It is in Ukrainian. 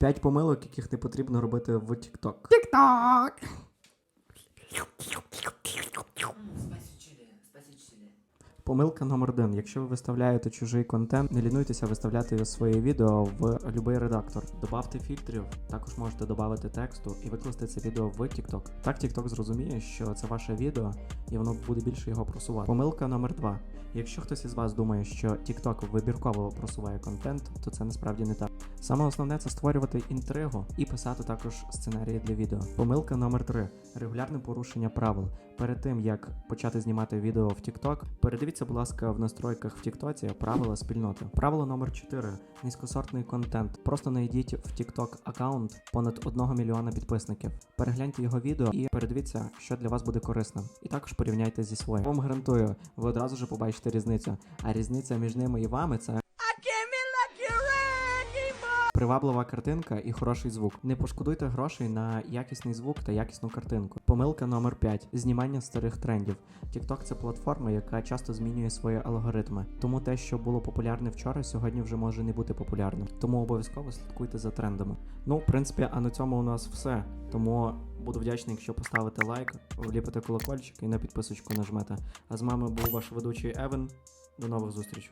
5 помилок, яких не потрібно робити в TikTok. Тік-так! Помилка номер один. Якщо ви виставляєте чужий контент, не лінуйтеся виставляти своє відео в будь-який редактор. Добавте фільтрів, також можете додати тексту і викласти це відео в TikTok. Так TikTok зрозуміє, що це ваше відео, і воно буде більше його просувати. Помилка номер два. Якщо хтось із вас думає, що TikTok вибірково просуває контент, то це насправді не так. Саме основне це створювати інтригу і писати також сценарії для відео. Помилка номер 3 регулярне порушення правил. Перед тим як почати знімати відео в TikTok, передивіться, будь ласка, в настройках в Тіктоці правила спільноти. Правило номер 4 низькосортний контент. Просто знайдіть в Тікток аккаунт понад 1 мільйона підписників. Перегляньте його відео і передивіться, що для вас буде корисним. І також порівняйте зі своїм. Вам гарантую, ви одразу ж побачите різницю. А різниця між ними і вами це Приваблива картинка і хороший звук. Не пошкодуйте грошей на якісний звук та якісну картинку. Помилка номер 5. Знімання старих трендів. TikTok – це платформа, яка часто змінює свої алгоритми. Тому те, що було популярне вчора, сьогодні вже може не бути популярним. Тому обов'язково слідкуйте за трендами. Ну, в принципі, а на цьому у нас все. Тому буду вдячний, якщо поставите лайк, вліпите колокольчик і на підписочку нажмете. А з вами був ваш ведучий Евен. До нових зустрічей.